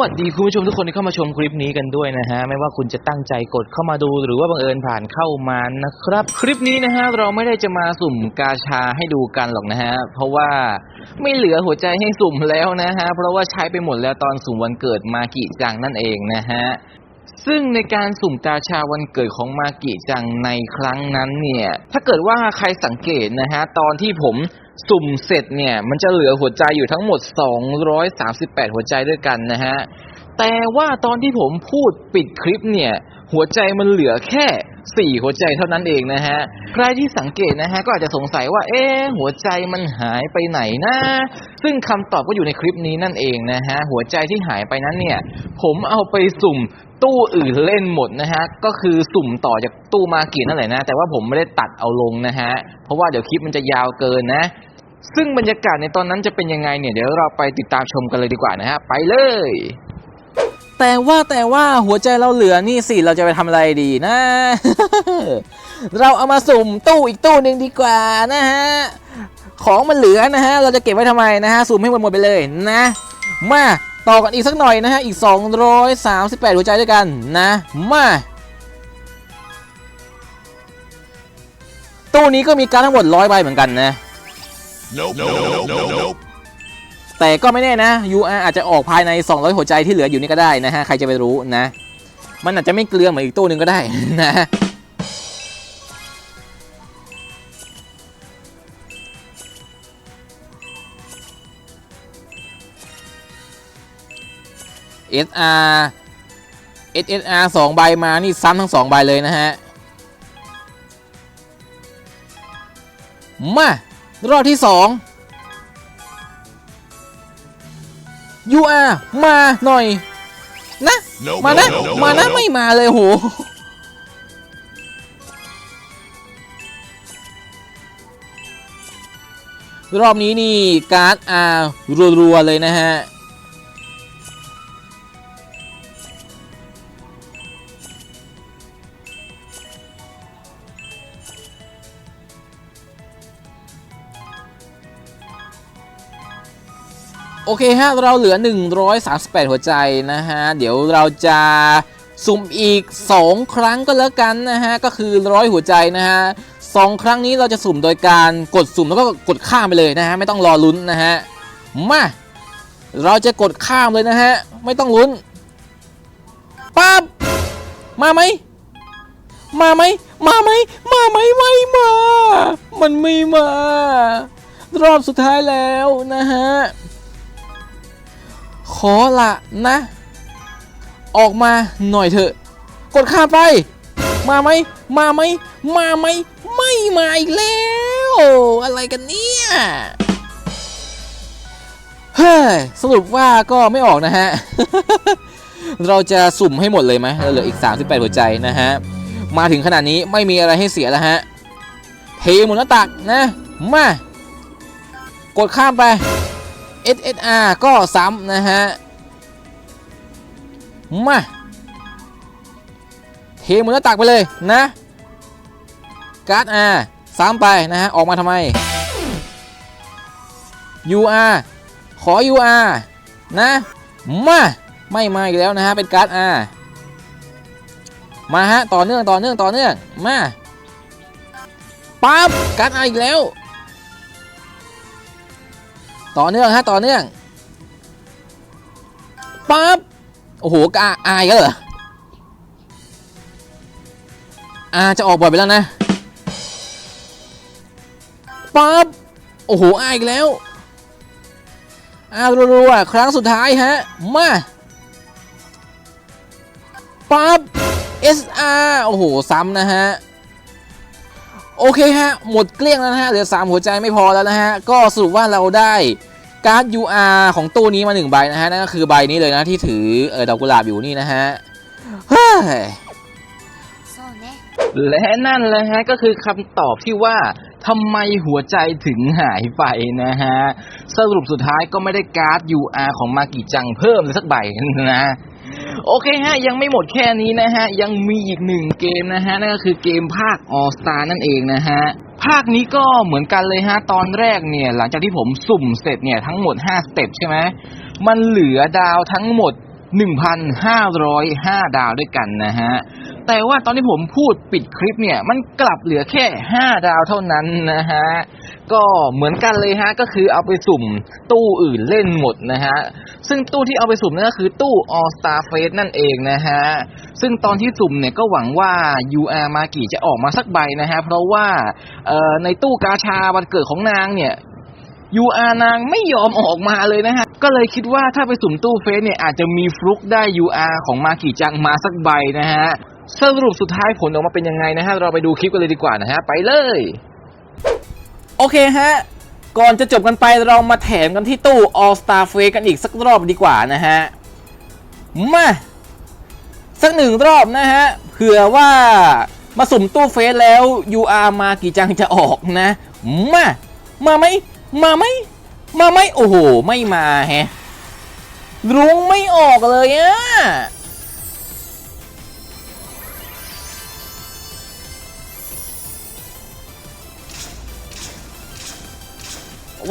วัสดีคุณผู้ชมทุกคนที่เข้ามาชมคลิปนี้กันด้วยนะฮะ ไม่ว่าคุณจะตั้งใจกดเข้ามาดูหรือว่าบังเอิญผ่านเข้ามานะครับ คลิปนี้นะฮะเราไม่ได้จะมาสุ่มกาชาให้ดูกันหรอกนะฮะ เพราะว่าไม่เหลือหัวใจให้สุ่มแล้วนะฮะ เพราะว่าใช้ไปหมดแล้วตอนสุ่มวันเกิดมากิจังนั่นเองนะฮะซึ่งในการสุ่มกาชาวันเกิดของมากิจังในครั้งนั้นเนี่ย ถ้าเกิดว่าใครสังเกตนะฮะตอนที่ผม สุ่มเสร็จเนี่ย มันจะเหลือหัวใจอยู่ทั้งหมด 238 หัวใจด้วยกันนะฮะ แต่ว่าตอนที่ผมพูดปิดคลิปเนี่ย หัวใจมันเหลือแค่ 4 หัวใจเท่านั้นเองนะฮะ ใครที่สังเกตนะฮะ ก็อาจจะสงสัยว่า เอ๊หัวใจมันหายไปไหนนะ ซึ่งคำตอบก็อยู่ในคลิปนี้นั่นเองนะฮะ หัวใจที่หายไปนั้นเนี่ย ผมเอาไปสุ่มตู้อื่นเล่นหมดนะฮะ ก็คือสุ่มต่อจากตู้มาเกินั่นแหละนะ แต่ว่าผมไม่ได้ตัดเอาลงนะฮะ เพราะว่าเดี๋ยวคลิปมันจะยาวเกินนะ ซึ่งบรรยากาศในตอนนั้นจะเป็นยังไงเนี่ยเดี๋ยวเราไปติดตามชมกันเลยดีกว่านะฮะไปเลย แต่ว่าแต่ว่าหัวใจเราเหลือนี่สิเราจะไปทำอะไรดีนะ เราเอามาสุ่มตู้อีกตู้หนึ่งดีกว่านะฮะของมันเหลือนะฮะเราจะเก็บไว้ทำไมนะฮะสุ่มให้หมดหมดไปเลยนะ มาต่อกันอีกสักหน่อยนะฮะอีก 238 หัวใจด้วยกันนะ มาตู้นี้ก็มีการดทั้งหมดร้อยใบเหมือนกันนะ แต่ก็ไม่แน่นะ UR อาจจะออกภายใน 200 หัวใจที่เหลืออยู่นี่ก็ได้นะฮะ ใครจะไปรู้นะ มันอาจจะไม่เกลือเหมือนอีกตู้หนึ่งก็ได้นะ SR SSR สองใบมานี่ซ้ำทั้งสองใบเลยนะฮะ มา รอบที่สอง UR มาหน่อย นะ Nope, มานะ nope, nope, มานะ nope, ไม่ nope. มาเลยโหรอบนี้นี่การ์ดอารัวๆเลยนะฮะ โอเคฮะ เราเหลือ 138 หัวใจนะฮะ เดี๋ยวเราจะสุ่มอีก 2 ครั้งก็แล้วกันนะฮะ ก็คือร้อยหัวใจนะฮะสองครั้งนี้เราจะสุ่มโดยการกดสุ่มแล้วก็กดข้ามไปเลยนะฮะ ไม่ต้องรอลุ้นนะฮะ มา เราจะกดข้ามเลยนะฮะ ไม่ต้องลุ้นปั๊บมาไหม มาไหม มาไหม มาไหมไม่มา มันไม่มา รอบสุดท้ายแล้วนะฮะ ขอละนะ ออกมาหน่อยเถอะ กดข้ามไป มาไหม มาไหม มาไหม ไม่มาอีกแล้ว อะไรกันเนี่ยเฮ้ยสรุปว่าก็ไม่ออกนะฮะ เราจะสุ่มให้หมดเลยไหมเราเหลืออีก 38 หัวใจนะฮะ มาถึงขนาดนี้ไม่มีอะไรให้เสียแล้วฮะ เทหมดหน้าตักนะ มา กดข้ามไป SSR ก็ซ้ำนะฮะ มา เทมือน้าตักไปเลยนะการ์ด R ซ้ำไปนะฮะ ออกมาทำไม UR ขอ UR นะ มา ไม่มาอีกแล้วนะฮะ เป็นการ์ด R มาฮะ ต่อเนื่องต่อเนื่องต่อเนื่องมาปั๊บการ์ด R อีกแล้ว ต่อเนื่องฮะต่อเนื่องปั๊บโอ้โหกอาอายก็เหรออาจะออกบ่อยไปแล้วนะปั๊บโอ้โหอายอีกแล้วอารัวๆครั้งสุดท้ายฮะมาปั๊บ SR โอ้โห ซ้ำนะฮะ โอเคฮะ หมดเกลี้ยงแล้วนะฮะ เหลือ 3 หัวใจไม่พอแล้วนะฮะ ก็สรุปว่าเราได้การ์ด UR ของตู้นี้มา 1 ใบนะฮะ นั่นก็คือใบนี้เลยนะที่ถือเออดอกกุหลาบอยู่นี่นะฮะและนั่นแหละฮะ ก็คือคำตอบที่ว่าทำไมหัวใจถึงหายไปนะฮะ สรุปสุดท้ายก็ไม่ได้การ์ด UR ของมากิจังเพิ่มเลยสักใบนะ โอเคฮะ ยังไม่หมดแค่นี้นะฮะ ยังมีอีกหนึ่งเกมนะฮะ นั่นก็คือเกมภาค All Star นั่นเองนะฮะภาคนี้ก็เหมือนกันเลยฮะ ตอนแรกเนี่ย หลังจากที่ผมสุ่มเสร็จเนี่ย ทั้งหมด 5 สเต็ปใช่ไหมมันเหลือดาวทั้งหมด 1,505 ดาวด้วยกันนะฮะ แต่ว่าตอนที่ผมพูดปิดคลิปเนี่ย มันกลับเหลือแค่ 5 ดาวเท่านั้นนะฮะ ก็เหมือนกันเลยฮะก็คือเอาไปสุ่มตู้อื่นเล่นหมดนะฮะซึ่งตู้ที่เอาไปสุ่มนั่นก็คือตู้ All Star Face นั่นเองนะฮะซึ่งตอนที่สุ่มเนี่ยก็หวังว่า UR มากิจะออกมาสักใบนะฮะเพราะว่าในตู้กาชาวันเกิดของนางเนี่ย UR นางไม่ยอมออกมาเลยนะฮะ ก็เลยคิดว่าถ้าไปสุ่มตู้เฟสเนี่ยอาจจะมีฟลุกได้ UR ของมากิจังมาสักใบนะฮะ สรุปสุดท้ายผลออกมาเป็นยังไงนะฮะ เราไปดูคลิปกันเลยดีกว่านะฮะ ไปเลย โอเคฮะ ก่อนจะจบกันไปเรามาแถมกันที่ตู้ All Star Face กันอีกสักรอบดีกว่านะฮะ มา สักหนึ่งรอบนะฮะ เผื่อว่ามาสุ่มตู้เฟสแล้ว UR มากี่จังจะออกนะ มา มาไหม มาไหม มาไหม โอ้โห ไม่มาแฮะรุ้งไม่ออกเลยอะ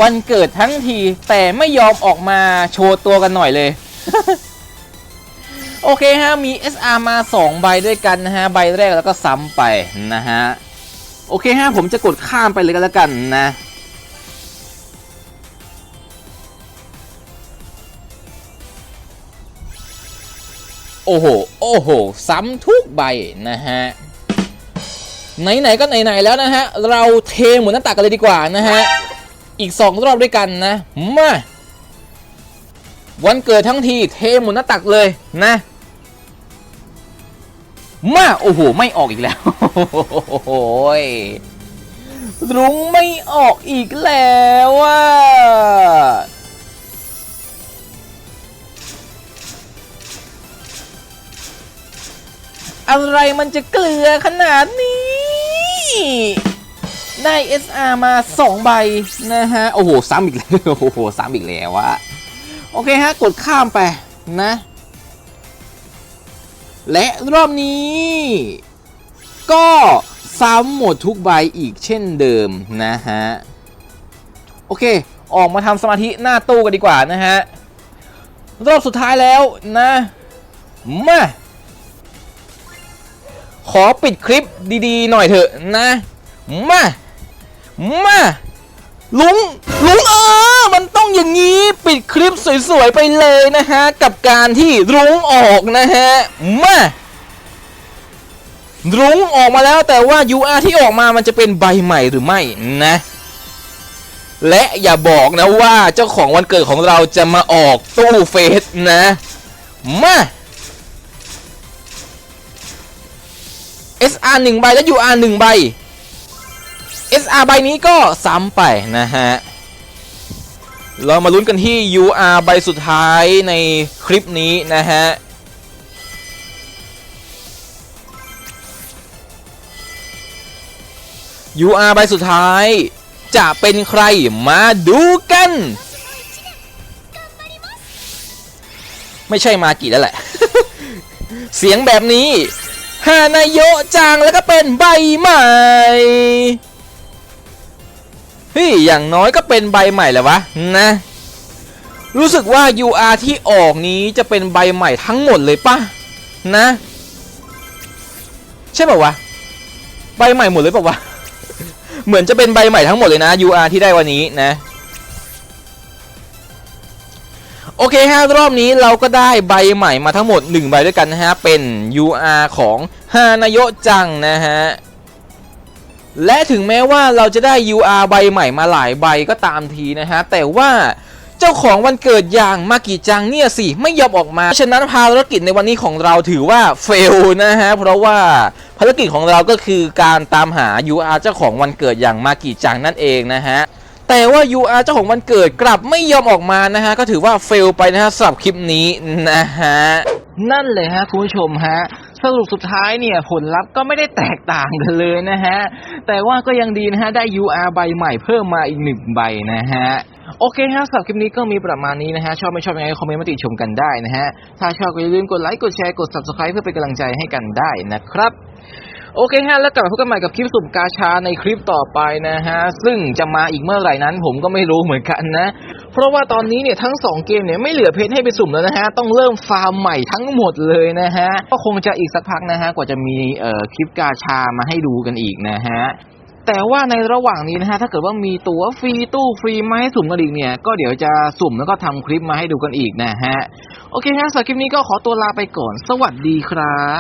วันเกิดทั้งทีแต่ไม่ยอมออกมาโชว์ตัวกันหน่อยเลย โอเคฮะ มี SR มา 2 ใบด้วยกันนะฮะ ใบแรกแล้วก็ซ้ำไปนะฮะ โอเคฮะ ผมจะกดข้ามไปเลยก็แล้วกันนะโอ้โห โอ้โห ซ้ำทุกใบนะฮะ ไหน ๆ ก็ไหน ๆ แล้วนะฮะ เราเทหมุนหน้าตักกันเลยดีกว่านะฮะ อีก 2 รอบด้วยกันนะ มา วันเกิดทั้งทีเทหมุนหน้าตักเลยนะ มา โอ้โห ไม่ออกอีกแล้วโอ้ยรุ้งไม่ออกอีกแล้วอะอะไรมันจะเกลือขนาดนี้ ได้ SR มา 2 ใบนะฮะ โอ้โห ซ้ำอีกแล้วโอ้โห ซ้ำอีกแล้วอะโอเคฮะ กดข้ามไปนะ และรอบนี้ ก็ซ้ำหมดทุกใบอีกเช่นเดิมนะฮะ โอเค ออกมาทำสมาธิหน้าตู้กันดีกว่านะฮะ รอบสุดท้ายแล้วนะ มาขอปิดคลิปดีๆ หน่อยเถอะนะ มา มาลุงลุงเออ มันต้องอย่างนี้ปิดคลิปสวยๆไปเลยนะฮะ กับการที่รุ้งออกนะฮะมารุ้งออกมาแล้วแต่ว่า UR ที่ออกมามันจะเป็นใบใหม่หรือไม่นะ และอย่าบอกนะว่าเจ้าของวันเกิดของเราจะมาออกตู้เฟสนะมา SR 1ใบและ UR 1ใบ SR ใบนี้ก็ซ้ำไปนะฮะ เรามาลุ้นกันที่ UR ใบสุดท้ายในคลิปนี้นะฮะ UR ใบสุดท้าย จะเป็นใครมาดูกัน ไม่ใช่มากี่แล้วแหละ เสียงแบบนี้ฮานายโยจังแล้วก็เป็นใบใหม่ ฮ้ยอย่างน้อยก็เป็นใบใหม่แหละวะนะรู้สึกว่า UR ที่ออกนี้จะเป็นใบใหม่ทั้งหมดเลยปะนะ ใช่ป่าวะใบใหม่หมดเลยป่าวะเหมือนจะเป็นใบใหม่ทั้งหมดเลยนะ UR ที่ได้วันนี้นะโอเคฮะรอบนี้เราก็ได้ใบใหม่มาทั้งหมด 1 ใบด้วยกันนะฮะ เป็น UR ของฮานายโยจังนะฮะ และถึงแม้ว่าเราจะได้ UR ใบใหม่มาหลายใบก็ตามทีนะฮะ แต่ว่าเจ้าของวันเกิดอย่างมากิจังเนี่ยสิ ไม่ยอมออกมา ฉะนั้นภารกิจในวันนี้ของเราถือว่าเฟลนะฮะ เพราะว่าภารกิจของเราก็คือการตามหา UR เจ้าของวันเกิดอย่างมากิจังนั่นเองนะฮะแต่ว่า UR เจ้าของวันเกิดกลับไม่ยอมออกมานะฮะ ก็ถือว่าเฟลไปนะฮะสำหรับคลิปนี้นะฮะ นั่นเลยฮะคุณผู้ชมฮะ สรุปสุดท้ายเนี่ยผลลัพธ์ก็ไม่ได้แตกต่างกันเลยนะฮะ แต่ว่าก็ยังดีนะฮะ ได้ UR ใบใหม่เพิ่มมาอีกหนึ่งใบนะฮะ โอเคฮะสำหรับคลิปนี้ก็มีประมาณนี้นะฮะ ชอบไม่ชอบยังไงคอมเมนต์มาติชมกันได้นะฮะ ถ้าชอบก็อย่าลืมกดไลค์กดแชร์กด subscribe เพื่อเป็นกำลังใจให้กันได้นะครับโอเคฮะ แล้วกลับมาพบกันใหม่กับคลิปสุ่มกาชาในคลิปต่อไปนะฮะ ซึ่งจะมาอีกเมื่อไหร่นั้นผมก็ไม่รู้เหมือนกันนะ เพราะว่าตอนนี้เนี่ยทั้งสองเกมเนี่ยไม่เหลือเพชรให้ไปสุ่มแล้วนะฮะ ต้องเริ่มฟาร์มใหม่ทั้งหมดเลยนะฮะ ก็คงจะอีกสักพักนะฮะ กว่าจะมีเอ่อคลิปกาชามาให้ดูกันอีกนะฮะแต่ว่าในระหว่างนี้นะฮะถ้าเกิดว่ามีตั๋วฟรีตู้ฟรีมาให้สุ่มกันอีกเนี่ย ก็เดี๋ยวจะสุ่มแล้วก็ทำคลิปมาให้ดูกันอีกนะฮะ โอเคฮะสำหรับคลิปนี้ก็ขอตัวลาไปก่อน สวัสดีครับ